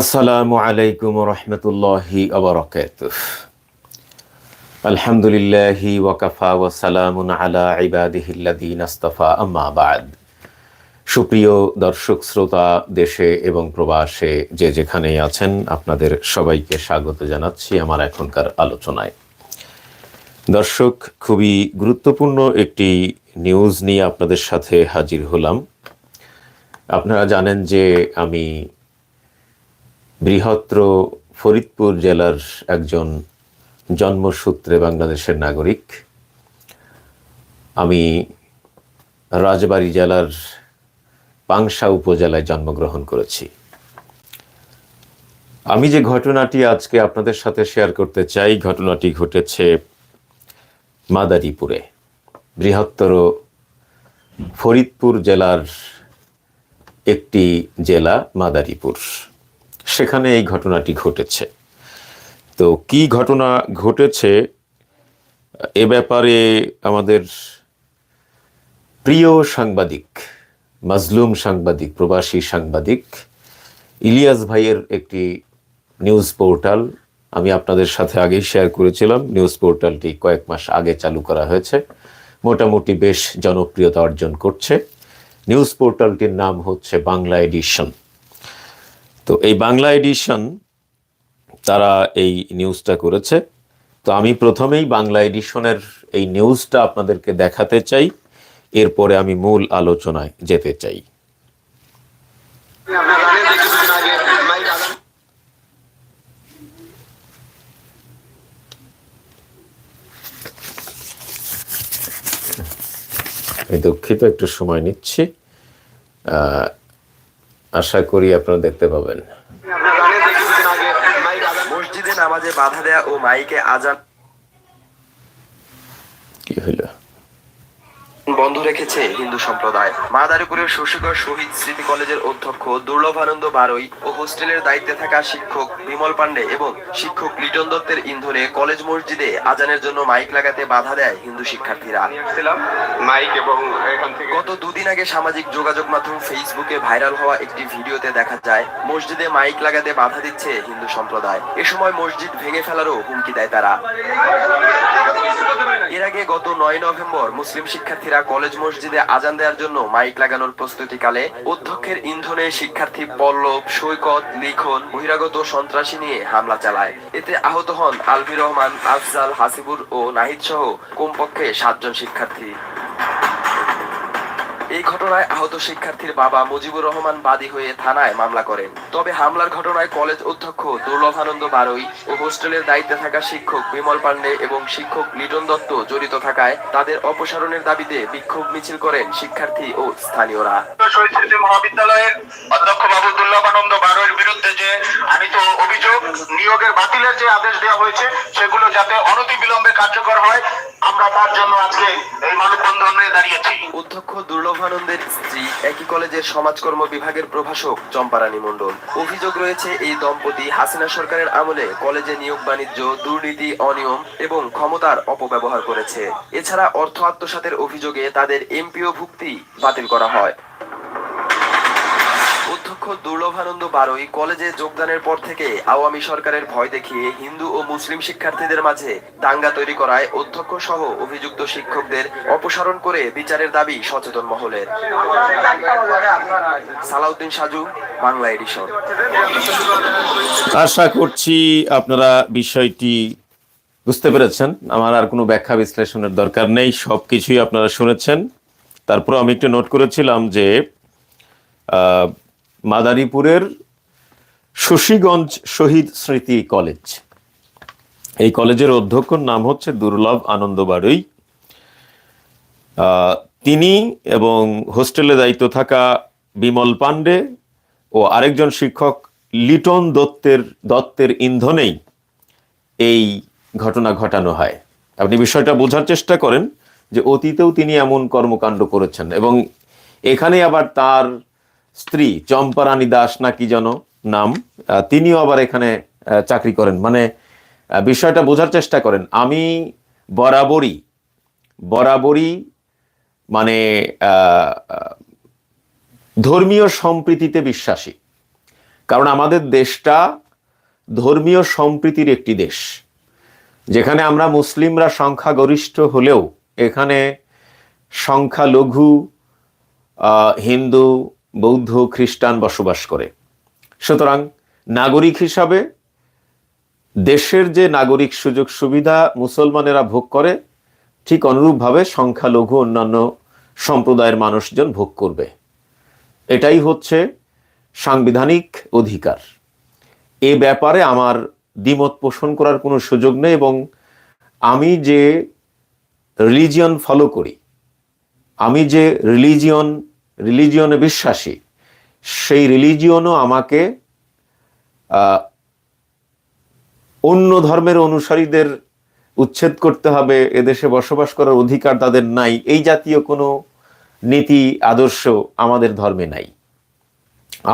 আসসালামু আলাইকুম রহমতুল্লাহি আবরকাত আলহামদুলিল্লাহি ওয়াকাফা ওয়াসালামুন আলা ইবাদিহিল্লাদিন আস্তাফা, আম্মা বাদ। সুপ্রিয় দর্শক, শ্রোতা, দেশে এবং প্রবাসে যে যেখানেই আছেন, আপনাদের সবাইকে স্বাগত জানাচ্ছি আমার এখনকার আলোচনায়। দর্শক, খুবই গুরুত্বপূর্ণ একটি নিউজ নিয়ে আপনাদের সাথে হাজির হলাম। আপনারা জানেন যে আমি বৃহত্র ফরিদপুর জেলার একজন জন্মসূত্রে বাংলাদেশের নাগরিক। আমি রাজবাড়ী জেলার পাংশা উপজেলায় জন্মগ্রহণ করেছি। আমি যে ঘটনাটি আজকে আপনাদের সাথে শেয়ার করতে চাই, ঘটনাটি ঘটেছে মাদারীপুরে। বৃহত্তর ফরিদপুর জেলার একটি জেলা মাদারীপুর। সেখানে এই ঘটনাটি ঘটেছে। তো কি ঘটনা ঘটেছে, এ ব্যাপারে আমাদের প্রিয় সাংবাদিক, মাজলুম সাংবাদিক, প্রবাসী সাংবাদিক ইলিয়াস ভাইয়ের একটি নিউজ পোর্টাল আমি আপনাদের সাথে আগেই শেয়ার করেছিলাম। নিউজ পোর্টালটি কয়েক মাস আগে চালু করা হয়েছে। মোটামুটি বেশ জনপ্রিয়তা অর্জন করছে। নিউজ পোর্টালটির নাম হচ্ছে বাংলা এডিশন। তো এই বাংলা এডিশন তারা এই নিউজটা করেছে। তো আমি প্রথমেই বাংলা এডিশনের এই নিউজটা আপনাদেরকে দেখাতে চাই, এরপরে আমি মূল আলোচনায় যেতে চাই। আমি দুঃখিত, একটু সময় নিচ্ছি। আশা করি আপনারা দেখতে পাবেন। মসজিদে নামাজে বাধা দেয়া ও মাইকে আজান কি হইল বন্ধ রেখেছে হিন্দু সম্প্রদায়। মাদারীপুরের শশীগড় শহীদ স্মৃতি কলেজের অধ্যক্ষ দুর্লভানন্দ বারই ও হোস্টেলের দায়িত্বে থাকা শিক্ষক বিমল পান্ডে এবং শিক্ষক লিটন দত্তের ইন্ধনে কলেজ মসজিদে আজানের জন্য মাইক লাগাতে বাধা দেয় হিন্দু শিক্ষার্থীরা। মাইক এবং গত দুদিন আগে সামাজিক যোগাযোগ মাধ্যম ফেসবুকে ভাইরাল হওয়া একটি ভিডিওতে দেখা যায় মসজিদে মাইক লাগাতে বাধা দিচ্ছে হিন্দু সম্প্রদায়। এ সময় মসজিদ ভেঙে ফেলারও হুমকি দেয় তারা। এর আগে গত নয় নভেম্বর মুসলিম শিক্ষার্থীরা কলেজ মসজিদে আজান দেওয়ার জন্য মাইক লাগানোর প্রস্তুতিকালে অধ্যক্ষের ইন্ধনে শিক্ষার্থী পল্লব, সৈকত, লিখন, বহিরাগত সন্ত্রাসী নিয়ে হামলা চালায়। এতে আহত হন আলভি রহমান, আফজাল হাসিবুর ও নাহিদ সহ কমপক্ষে সাতজন শিক্ষার্থী। এই ঘটনায় আহত শিক্ষার্থীর বাবা মুজিবুর রহমান বাদী হয়ে থানায় মামলা করেন। তবে হামলার ঘটনায় কলেজ অধ্যক্ষ দুর্লভানন্দ বারই ও হোস্টেলের দায়িত্বে থাকা শিক্ষক বিমল পান্ডে এবং শিক্ষক লিটন দত্ত জড়িত থাকায় তাদের অপসারণের দাবিতে বিক্ষোভ মিছিল করেন শিক্ষার্থী ও স্থানীয়রা। মহাবিদ্যালয়ের অধ্যক্ষ বাবু দুর্লভানন্দ বারোয়ের বিরুদ্ধে যে আনিত অভিযোগ নিয়োগের বাতিলের যে আদেশ দেওয়া হয়েছে সেগুলো যাতে অনতি বিলম্বে কার্যকর হয় আমরা তার জন্য আজকে এই মানববন্ধনে দাঁড়িয়েছি। অধ্যক্ষ দুর্লভানন্দের স্ত্রী, একই কলেজের সমাজকর্ম বিভাগের প্রভাষক চম্পারানী মণ্ডল। অভিযোগ রয়েছে, এই দম্পতি হাসিনা সরকারের আমলে কলেজে নিয়োগ, বাণিজ্য, দুর্নীতি, অনিয়ম এবং ক্ষমতার অপব্যবহার করেছে। এছাড়া অর্থ আত্মসাতের অভিযোগে তাদের এমপিও ভুক্তি বাতিল করা হয়। অধ্যক্ষ দুর্লভানন্দ বারই কলেজে যোগদানের পর থেকে আওয়ামী সরকারের ভয় দেখিয়ে হিন্দু ও মুসলিম শিক্ষার্থীদের মাঝে দাঙ্গা তৈরি করায় অধ্যক্ষ সহ অভিযুক্ত শিক্ষকদের অপসারণ করে বিচারের দাবি সচেতন মহলের। সালাউদ্দিন সাজু, বাংলা এডিশন। আশা করছি আপনারা বিষয়টি বুঝতে পেরেছেন। আমার আর কোনো ব্যাখ্যা বিশ্লেষণের দরকার নেই সব কিছুই আপনারা শুনেছেন। তারপর আমি একটু নোট করেছিলাম যে মাদারীপুরের শশীগঞ্জ শহীদ স্মৃতি কলেজ। এই কলেজের অধ্যক্ষর নাম হচ্ছে দুর্লভ আনন্দ বাড়ই। তিনি এবং হোস্টেলে দায়িত্ব থাকা বিমল পাণ্ডে ও আরেকজন শিক্ষক লিটন দত্তের দত্তের ইন্ধনেই এই ঘটনা ঘটানো হয়। আপনি বিষয়টা বোঝার চেষ্টা করেন যে অতীতেও তিনি এমন কর্মকাণ্ড করেছেন এবং এখানে আবার তার স্ত্রী, চম্পারানী দাস নাকি যেন নাম তিনিও আবার এখানে চাকরি করেন। মানে বিষয়টা বোঝার চেষ্টা করেন। আমি বরাবরই বরাবরই মানে ধর্মীয় সম্প্রীতিতে বিশ্বাসী। কারণ আমাদের দেশটা ধর্মীয় সম্প্রীতির একটি দেশ। যেখানে আমরা মুসলিমরা সংখ্যাগরিষ্ঠ হলেও, এখানে সংখ্যালঘু হিন্দু বৌদ্ধ খ্রিস্টান বসবাস করে। সুতরাং নাগরিক হিসাবে দেশের যে নাগরিক সুযোগ সুবিধা মুসলমানেরা ভোগ করে, ঠিক অনুরূপভাবে সংখ্যালঘু অন্যান্য সম্প্রদায়ের মানুষজন ভোগ করবে। এটাই হচ্ছে সাংবিধানিক অধিকার। এ ব্যাপারে আমার দ্বিমত পোষণ করার কোনো সুযোগ নেই এবং আমি যে রিলিজিয়ন ফলো করি, আমি যে রিলিজিয়ন রিলিজিয়নে বিশ্বাসী, সেই রিলিজিয়নও আমাকে অন্য ধর্মের অনুসারীদের উচ্ছেদ করতে হবে, এদেশে বসবাস করার অধিকার তাদের নাই, এই জাতীয় কোনো নীতি, আদর্শ আমাদের ধর্মে নাই।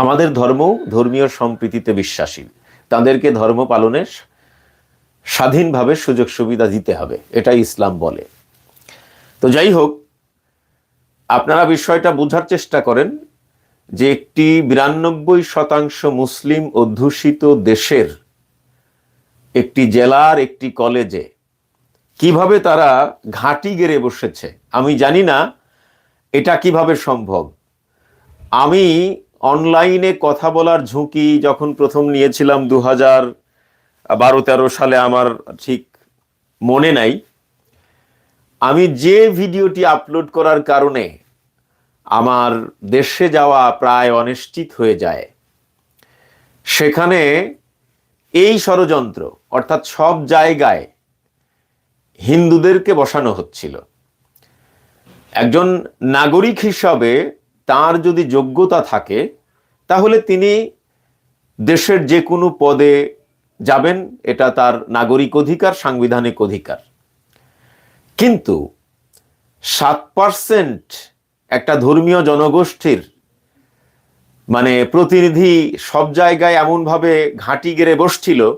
আমাদের ধর্ম ধর্মীয় সম্প্রীতিতে বিশ্বাসী, তাদেরকে ধর্ম পালনে স্বাধীনভাবে সুযোগ সুবিধা দিতে হবে, এটাই ইসলাম বলে। তো যাই হোক আপনারা বিষয়টা বোঝার চেষ্টা করেন যে একটি বিরানব্বই শতাংশ মুসলিম অধ্যুষিত দেশের একটি জেলার একটি কলেজে কীভাবে তারা ঘাঁটি গেড়ে বসেছে, আমি জানি না এটা কীভাবে সম্ভব। আমি অনলাইনে কথা বলার ঝুঁকি যখন প্রথম নিয়েছিলাম দু হাজার বারো তেরো সালে আমার ঠিক মনে নাই আমি যে ভিডিওটি আপলোড করার কারণে আমার দেশে যাওয়া প্রায় অনিশ্চিত হয়ে যায়, সেখানে এই ষড়যন্ত্র, অর্থাৎ সব জায়গায় হিন্দুদেরকে বসানো হচ্ছিল। একজন নাগরিক হিসাবে তার যদি যোগ্যতা থাকে, তাহলে তিনি দেশের যে কোনো পদে যাবেন, এটা তার নাগরিক অধিকার, সাংবিধানিক অধিকার। কিন্তু সাত পার্সেন্ট একটা ধর্মীয় জনগোষ্ঠীর মানে প্রতিনিধি সব জায়গায় এমনভাবে ঘাঁটি গেড়ে বসছিল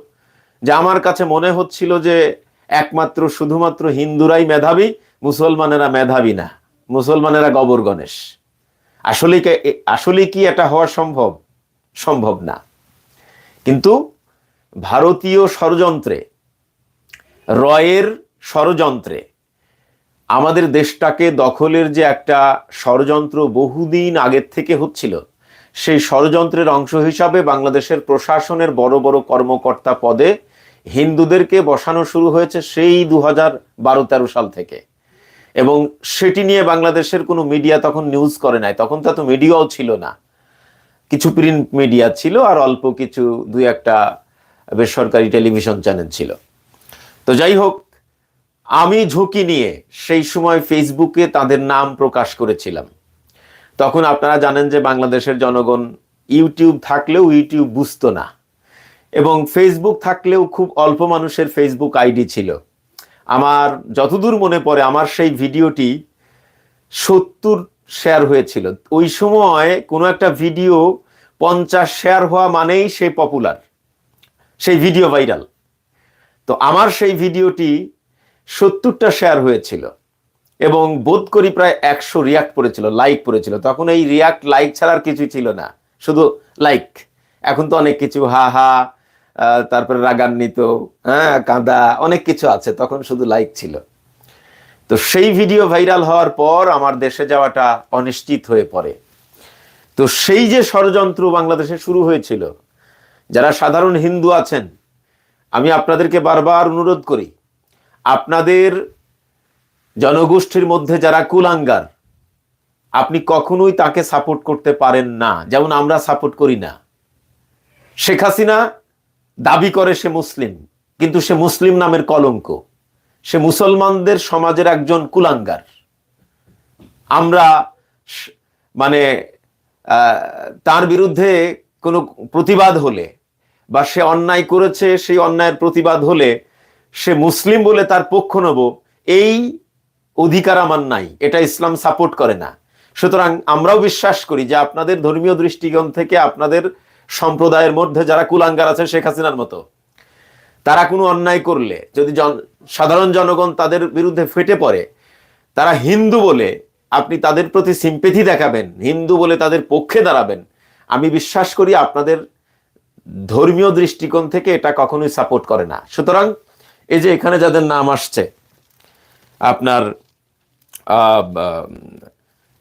যে আমার কাছে মনে হচ্ছিল যে একমাত্র শুধুমাত্র হিন্দুরাই মেধাবী, মুসলমানেরা মেধাবী না। মুসলমানেরা গবর গণেশ। আসলে আসলে কি এটা হওয়া সম্ভব? সম্ভব না। কিন্তু ভারতীয় ষড়যন্ত্রে, রয়ের ষড়যন্ত্রে আমাদের দেশটাকে দখলের যে একটা ষড়যন্ত্র বহুদিন আগের থেকে হচ্ছিল, সেই ষড়যন্ত্রের অংশ হিসাবে বাংলাদেশের প্রশাসনের বড় বড় কর্মকর্তা পদে হিন্দুদেরকে বসানো শুরু হয়েছে সেই দু হাজার বারো তেরো সাল থেকে। এবং সেটি নিয়ে বাংলাদেশের কোনো মিডিয়া তখন নিউজ করে নাই। তখন তো মিডিয়াও ছিল না। কিছু প্রিন্ট মিডিয়া ছিল আর অল্প কিছু দুই একটা বেসরকারি টেলিভিশন চ্যানেল ছিল। তো যাই হোক আমি ঝুঁকি নিয়ে সেই সময় ফেসবুকে তাদের নাম প্রকাশ করেছিলাম। তখন আপনারা জানেন যে বাংলাদেশের জনগণ ইউটিউব থাকলেও ইউটিউব বুঝতো না। এবং ফেসবুক থাকলেও খুব অল্প মানুষের ফেসবুক আইডি ছিল। আমার যতদূর মনে পড়ে, আমার সেই ভিডিওটি সত্তর শেয়ার হয়েছিল। ওই সময় কোনো একটা ভিডিও পঞ্চাশ শেয়ার হওয়া মানেই সে পপুলার সেই ভিডিও ভাইরাল। তো আমার সেই ভিডিওটি সত্তরটা শেয়ার হয়েছিল এবং বোধ করি প্রায় একশো রিয়াক্ট পড়েছিল লাইক পড়েছিল। তখন এই রিয়াক্ট লাইক ছাড়ার কিছুই ছিল না। শুধু লাইক এখন তো অনেক কিছু, হা হা তারপরে রাগান্বিত হ্যাঁ কাঁদা, অনেক কিছু আছে, তখন শুধু লাইক ছিল। তো সেই ভিডিও ভাইরাল হওয়ার পর আমার দেশে যাওয়াটা অনিশ্চিত হয়ে পড়ে। তো সেই যে ষড়যন্ত্র বাংলাদেশে শুরু হয়েছিল, যারা সাধারণ হিন্দু আছেন, আমি আপনাদেরকে বারবার অনুরোধ করি আপনাদের জনগোষ্ঠীর মধ্যে যারা কুলাঙ্গার, আপনি কখনোই তাকে সাপোর্ট করতে পারেন না। যেমন আমরা সাপোর্ট করি না। শেখ হাসিনা দাবি করে সে মুসলিম, কিন্তু সে মুসলিম নামের কলঙ্ক। সে মুসলমানদের সমাজের একজন কুলাঙ্গার। আমরা মানে তার বিরুদ্ধে কোনো প্রতিবাদ হলে বা সে অন্যায় করেছে, সেই অন্যায়ের প্রতিবাদ হলে সে মুসলিম বলে তার পক্ষ নেব, এই অধিকার আমার নাই, এটা ইসলাম সাপোর্ট করে না। সুতরাং আমরাও বিশ্বাস করি যে আপনাদের ধর্মীয় দৃষ্টিকোণ থেকে আপনাদের সম্প্রদায়ের মধ্যে যারা কুলাঙ্গার আছে, শেখ হাসিনার মতো, তারা কোনো অন্যায় করলে, যদি সাধারণ জনগণ তাদের বিরুদ্ধে ফেটে পড়ে, তারা হিন্দু বলে আপনি তাদের প্রতি সিম্পেথি দেখাবেন, হিন্দু বলে তাদের পক্ষে দাঁড়াবেন, আমি বিশ্বাস করি আপনাদের ধর্মীয় দৃষ্টিকোণ থেকে এটা কখনোই সাপোর্ট করে না। সুতরাং এই যে এখানে যাদের নাম আসছে, আপনার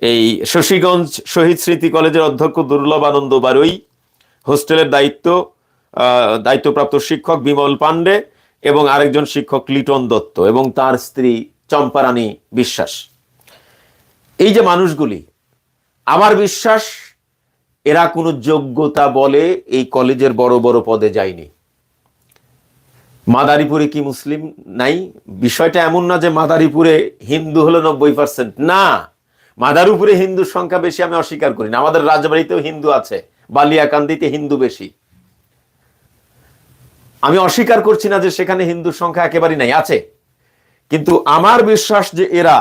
এই শশীগঞ্জ শহীদ স্মৃতি কলেজের অধ্যক্ষ দুর্লভ আনন্দ বারুই, হোস্টেলের দায়িত্ব দায়িত্বপ্রাপ্ত শিক্ষক বিমল পান্ডে এবং আরেকজন শিক্ষক লিটন দত্ত এবং তার স্ত্রী চম্পারানী বিশ্বাস। এই যে মানুষগুলি, আমার বিশ্বাস, এরা কোনো যোগ্যতা বলে এই কলেজের বড় বড় পদে যায়নি। মাদারীপুরে কি মুসলিম নাই? বিষয়টা এমন না যে মাদারীপুরে হিন্দু হলো নব্বই পার্সেন্ট না, মাদারীপুরে হিন্দুর সংখ্যা বেশি আমি অস্বীকার করি না। আমাদের রাজবাড়িতেও হিন্দু আছে, বালিয়াকান্দিতে হিন্দু বেশি। আমি অস্বীকার করছি না যে সেখানে হিন্দুর সংখ্যা একেবারেই নাই, আছে। কিন্তু আমার বিশ্বাস যে এরা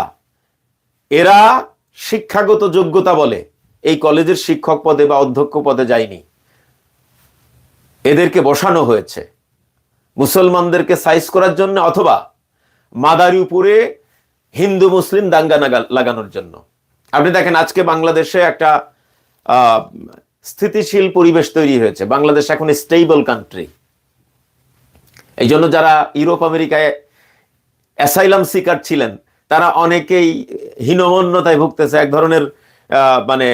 এরা শিক্ষাগত যোগ্যতা বলে, এই কলেজের শিক্ষক পদে বা অধ্যক্ষ পদে যায়নি। এদেরকে বসানো হয়েছে। মুসলমানদেরকে সাইজ করার জন্য অথবা মাদারীপুরে হিন্দু, মুসলিম দাঙ্গা লাগানোর জন্য। আপনি দেখেন আজকে বাংলাদেশে একটা স্থিতিশীল পরিবেশ তৈরি হয়েছে। বাংলাদেশ এখন স্টেবল কান্ট্রি এই জন্য যারা ইউরোপ, আমেরিকায় অ্যাসাইলাম সিকার ছিলেন, তারা অনেকেই হীনমন্যতায় ভুগতেছে। এক ধরনের মানে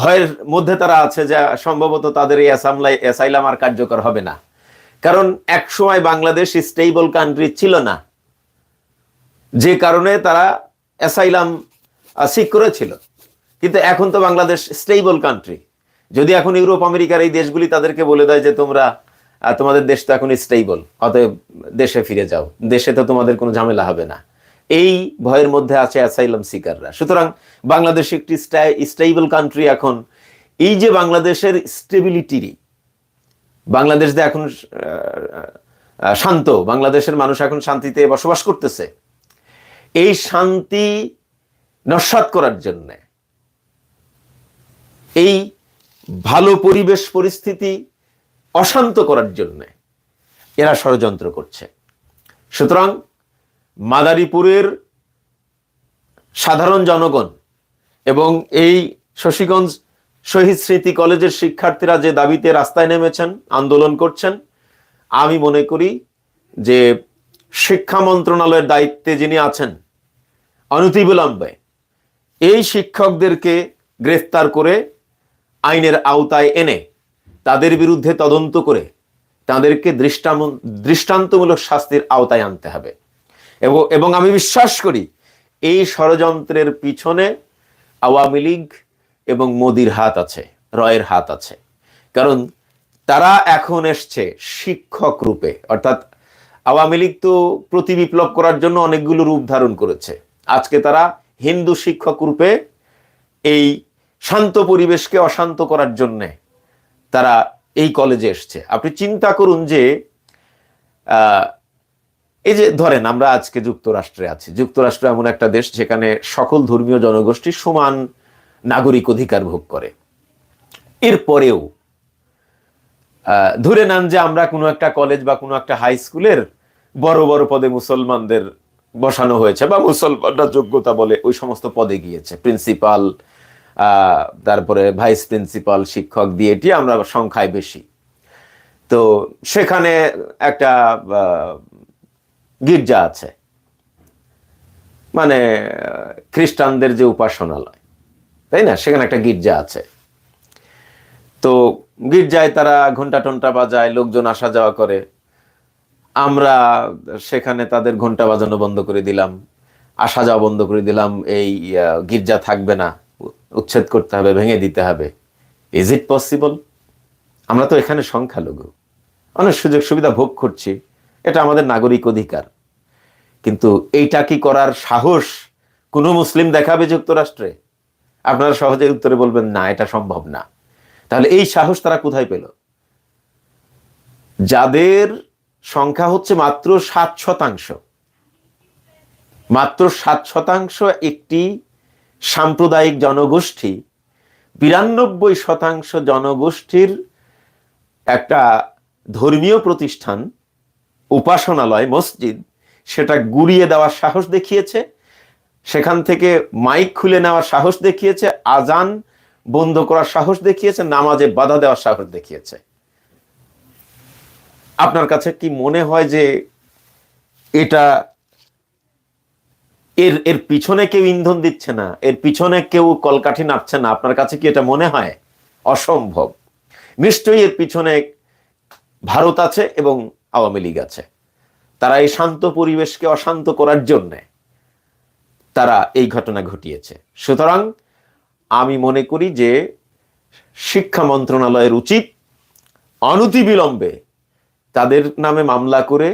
ভয়ের মধ্যে তারা আছে যে সম্ভবত তাদের এই অ্যাসামলাই অ্যাসাইলাম আর কার্যকর হবে না। কারণ এক সময় বাংলাদেশ স্টেবল কান্ট্রি ছিল না। যে কারণে তারা অ্যাসাইলাম সিক করেছিল। কিন্তু এখন তো বাংলাদেশ স্টেবল কান্ট্রি যদি এখন ইউরোপ, আমেরিকার এই দেশগুলি তাদেরকে বলে দেয় যে তোমরা তোমাদের দেশ তো এখন স্টেবল অতএব দেশে ফিরে যাও। দেশে তো তোমাদের কোনো ঝামেলা হবে না। এই ভয়ের মধ্যে আছে অ্যাসাইলাম সিকাররা সুতরাং বাংলাদেশ একটি স্টেবল কান্ট্রি এখন। এই যে বাংলাদেশের স্টেবিলিটিরই বাংলাদেশ যে এখন শান্ত। বাংলাদেশের মানুষ এখন শান্তিতে বসবাস করতেছে। এই শান্তি নস্বাত করার জন্য, এই ভালো পরিবেশ পরিস্থিতি অশান্ত করার জন্য এরা ষড়যন্ত্র করছে। সুতরাং মাদারীপুরের সাধারণ জনগণ এবং এই শশীগঞ্জ শহীদ স্মৃতি কলেজের শিক্ষার্থীরা যে দাবিতে রাস্তায় নেমেছেন, আন্দোলন করছেন, আমি মনে করি যে শিক্ষা মন্ত্রণালয়ের দায়িত্বে যিনি আছেন অনতিবিলম্বে এই শিক্ষকদেরকে গ্রেফতার করে আইনের আওতায় এনে তাদের বিরুদ্ধে তদন্ত করে তাদেরকে দৃষ্টাম- দৃষ্টান্তমূলক শাস্তির আওতায় আনতে হবে। এবং এবং আমি বিশ্বাস করি এই ষড়যন্ত্রের পিছনে আওয়ামী লীগ এবং মোদির হাত আছে, রয়ের হাত আছে। কারণ তারা এখন এসছে শিক্ষক রূপে। অর্থাৎ আওয়ামী লীগ তো প্রতি বিপ্লব করার জন্য অনেকগুলো রূপ ধারণ করেছে। আজকে তারা হিন্দু শিক্ষক রূপে এই শান্ত পরিবেশকে অশান্ত করার জন্যে তারা এই কলেজে এসছে। আপনি চিন্তা করুন যে এই যে ধরেন আমরা আজকে যুক্তরাষ্ট্রে আছি। যুক্তরাষ্ট্র এমন একটা দেশ যেখানে সকল ধর্মীয় জনগোষ্ঠী সমান নাগরিক অধিকার ভোগ করে। এরপরেও ধরে নেন যে আমরা কোনো একটা কলেজ বা কোনো একটা হাই স্কুলের বড় বড় পদে মুসলমানদের বসানো হয়েছে বা মুসলমানরা যোগ্যতা বলে ওই সমস্ত পদে গিয়েছে। প্রিন্সিপাল তারপরে ভাইস প্রিন্সিপাল শিক্ষক দিয়ে এটি আমরা সংখ্যায় বেশি। তো সেখানে একটা গির্জা আছে। মানে খ্রিস্টানদের যে উপাসনালয়। তাই না? সেখানে একটা গির্জা আছে। তো গির্জায় তারা ঘণ্টা টন্টা বাজায়, লোকজন আসা যাওয়া করে। আমরা সেখানে তাদের ঘণ্টা বাজানো বন্ধ করে দিলাম। আসা যাওয়া বন্ধ করে দিলাম। এই গির্জা থাকবে না। উচ্ছেদ করতে হবে, ভেঙে দিতে হবে। ইজ ইট পসিবল আমরা তো এখানে সংখ্যালঘু। অনেক সুযোগ সুবিধা ভোগ করছি। এটা আমাদের নাগরিক অধিকার। কিন্তু এইটা কি করার সাহস কোনো মুসলিম দেখাবে যুক্তরাষ্ট্রে? আপনারা সহজে উত্তরে বলবেন, না, এটা সম্ভব না। তাহলে এই সাহস তারা কোথায় পেল? যাদের সংখ্যা হচ্ছে মাত্র সাত শতাংশ। মাত্র সাত শতাংশ একটি সাম্প্রদায়িক জনগোষ্ঠী, বিরানব্বই শতাংশ জনগোষ্ঠীর একটা ধর্মীয় প্রতিষ্ঠান, উপাসনালয়, মসজিদ, সেটা গুড়িয়ে দেওয়ার সাহস দেখিয়েছে। সেখান থেকে মাইক খুলে নেওয়ার সাহস দেখিয়েছে, আজান বন্ধ করার সাহস দেখিয়েছে, নামাজে বাধা দেওয়ার সাহস দেখিয়েছে। আপনার কাছে কি মনে হয় যে এটা এর এর পিছনে কেউ ইন্ধন দিচ্ছে না? এর পিছনে কেউ কলকাঠি নাড়ছে না? আপনার কাছে কি এটা মনে হয়? অসম্ভব। নিশ্চয়ই এর পিছনে ভারত আছে এবং আওয়ামী লীগ আছে। তারা এই শান্ত পরিবেশকে অশান্ত করার জন্যে তারা এই ঘটনা ঘটিয়েছে। সুতরাং আমি মনে করি যে শিক্ষা মন্ত্রণালয়ের উচিত অনতিবিলম্বে তাদের নামে মামলা করে,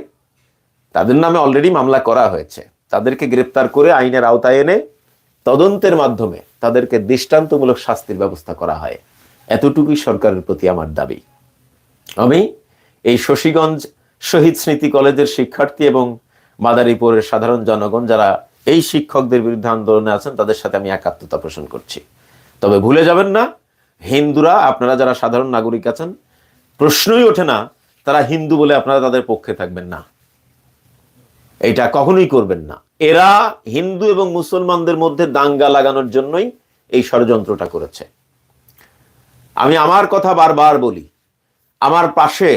তাদের নামে অলরেডি মামলা করা হয়েছে। তাদেরকে গ্রেপ্তার করে আইনের আওতায় এনে তদন্তের মাধ্যমে তাদেরকে দৃষ্টান্তমূলক শাস্তির ব্যবস্থা করা হয়। এতটুকুই সরকারের প্রতি আমার দাবি। আমি এই শশীগঞ্জ শহীদ স্মৃতি কলেজের শিক্ষার্থী এবং মাদারীপুরের সাধারণ জনগণ যারা এই শিক্ষকদের বিরুদ্ধে আন্দোলনে আছেন, তাদের সাথে আমি একাত্মতা পোষণ করছি। তবে ভুলে যাবেন না, হিন্দুরা, আপনারা যারা সাধারণ নাগরিক আছেন, প্রশ্নই ওঠে না, তারা হিন্দু বলে আপনারা তাদের পক্ষে থাকবেন না। এটা কখনোই করবেন না। এরা হিন্দু এবং মুসলমানদের মধ্যে দাঙ্গা লাগানোর জন্যই এই ষড়যন্ত্রটা করেছে। আমি আমার কথা বারবার বলি, আমার পাশে,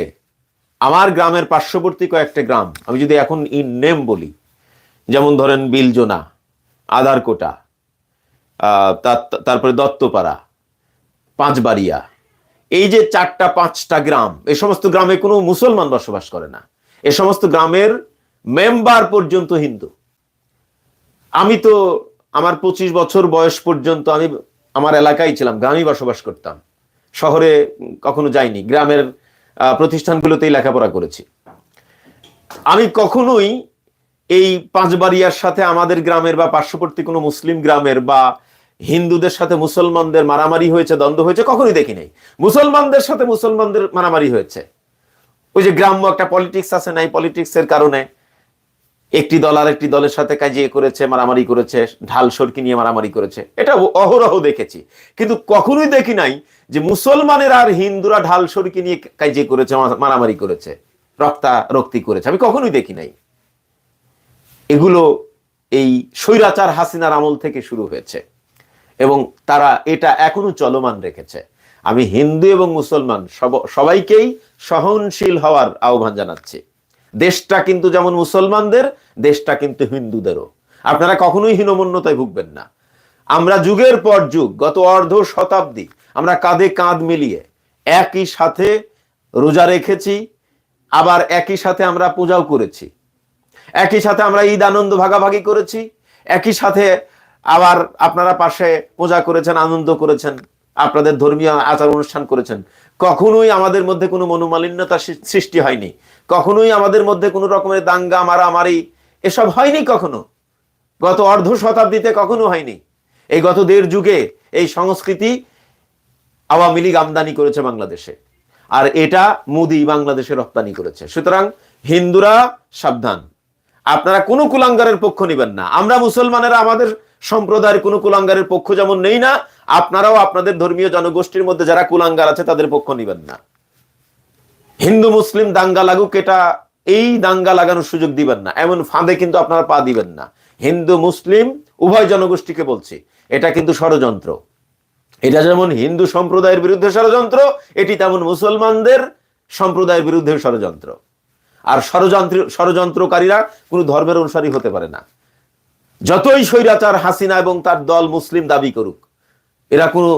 আমার গ্রামের পার্শ্ববর্তী কয়েকটা গ্রাম, আমি যদি এখন ইন নেম বলি যেমন ধরেন বিলজোনা, আদারকোটা তার- তারপরে দত্তপাড়া, পাঁচবাড়িয়া, এই যে চারটা পাঁচটা গ্রাম, এ সমস্ত গ্রামে কোনো মুসলমান বসবাস করে না। এ সমস্ত গ্রামের মেম্বার পর্যন্ত হিন্দু। আমি তো আমার পঁচিশ বছর বয়স পর্যন্ত আমি আমার এলাকায় ছিলাম, গ্রামেই বসবাস করতাম। শহরে কখনো যাইনি, গ্রামের প্রতিষ্ঠানগুলোতেই লেখাপড়া করেছি। আমি কখনোই এই পাঁচবাড়িয়ার সাথে আমাদের গ্রামের বা পার্শ্ববর্তী কোনো মুসলিম গ্রামের বা হিন্দুদের সাথে মুসলমানদের মারামারি হয়েছে, দ্বন্দ্ব হয়েছে, কখনোই দেখি নাই। মুসলমানদের সাথে মুসলমানদের মারামারি হয়েছে। ওই যে গ্রাম্য একটা পলিটিক্স আছে না এই পলিটিক্স এর কারণে একটি দল আর একটি দলের সাথে কাজিয়ে করেছে, মারামারি করেছে, ঢাল সরকি নিয়ে মারামারি করেছে। এটা অহরহ দেখেছি। কিন্তু কখনোই দেখি নাই যে মুসলমানের আর হিন্দুরা ঢাল সরকি নিয়ে কাজিয়ে করেছে, মারামারি করেছে রক্তা রক্তি করেছে। আমি কখনোই দেখি নাই। এগুলো এই স্বৈরাচার হাসিনার আমল থেকে শুরু হয়েছে এবং তারা এটা এখনও চলমান রেখেছে। আমি হিন্দু এবং মুসলমান সব- সবাইকেই সহনশীল হওয়ার আহ্বান জানাচ্ছি। দেশটা কিন্তু যেমন মুসলমানদের, দেশটা কিন্তু হিন্দুদেরও। আপনারা কখনোই হীনমন্যতায় ভুগবেন না। আমরা যুগের পর যুগ, গত অর্ধ শতাব্দী, আমরা কাঁধে কাঁধ মিলিয়ে একই সাথে রোজা রেখেছি, আবার একই সাথে আমরা পূজাও করেছি। একই সাথে আমরা ঈদ আনন্দ ভাগাভাগি করেছি, একই সাথে আবার আপনারা পাশে পূজা করেছেন, আনন্দ করেছেন, আপনাদের ধর্মীয় আচার অনুষ্ঠান করেছেন। কখনোই আমাদের মধ্যে কোনো মনোমালিন্যতা সৃষ্টি হয়নি। কখনোই আমাদের মধ্যে কোনো রকমের দাঙ্গা, মারামারি এসব হয়নি কখনো। গত অর্ধ শতাব্দীতে কখনো হয়নি। এই গত দেড় যুগে এই সংস্কৃতি আওয়ামী লীগ আমদানি করেছে বাংলাদেশে। আর এটা মোদি বাংলাদেশে রপ্তানি করেছে। সুতরাং হিন্দুরা সাবধান। আপনারা কোনো কুলাঙ্গারের পক্ষ নেবেন না। আমরা মুসলমানেরা আমাদের সম্প্রদায়ের কোনো কুলাঙ্গারের পক্ষ যেমন নেই না, আপনারাও আপনাদের ধর্মীয় জনগোষ্ঠীর মধ্যে যারা কুলাঙ্গার আছে তাদের পক্ষ নেবেন না। হিন্দু, মুসলিম, দাঙ্গা লাগুক, এটা এই দাঙ্গা লাগানোর সুযোগ দিবেন না। এমন ফাঁদে কিন্তু আপনারা পা দিবেন না। হিন্দু, মুসলিম, উভয় জনগোষ্ঠীকে বলছি, এটা কিন্তু ষড়যন্ত্র। এটা যেমন হিন্দু সম্প্রদায়ের বিরুদ্ধে ষড়যন্ত্র, এটি তেমন মুসলমানদের সম্প্রদায়ের বিরুদ্ধে ষড়যন্ত্র। আর ষড়যন্ত্র, ষড়যন্ত্রকারীরা কোনো ধর্মের অনুসারী হতে পারে না। যতই স্বৈরাচার হাসিনা এবং তার দল মুসলিম দাবি করুক, এরা কোনো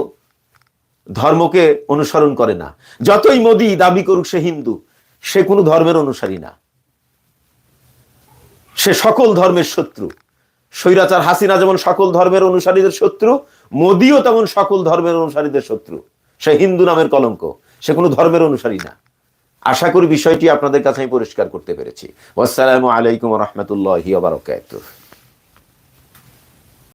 ধর্মকে অনুসরণ করে না। যতই মোদি দাবি করুক সে হিন্দু, সে কোনো ধর্মের অনুসারী না। সে সকল ধর্মের শত্রু। স্বৈরাচার হাসিনা যেমন সকল ধর্মের অনুসারীদের শত্রু, মোদিও তেমন সকল ধর্মের অনুসারীদের শত্রু। সে হিন্দু নামের কলঙ্ক, সে কোনো ধর্মের অনুসারী না। আশা করি বিষয়টি আপনাদের কাছে আমি পরিষ্কার করতে পেরেছি। আসসালামু আলাইকুম রহমতুল্লাহ বারকাতুহ।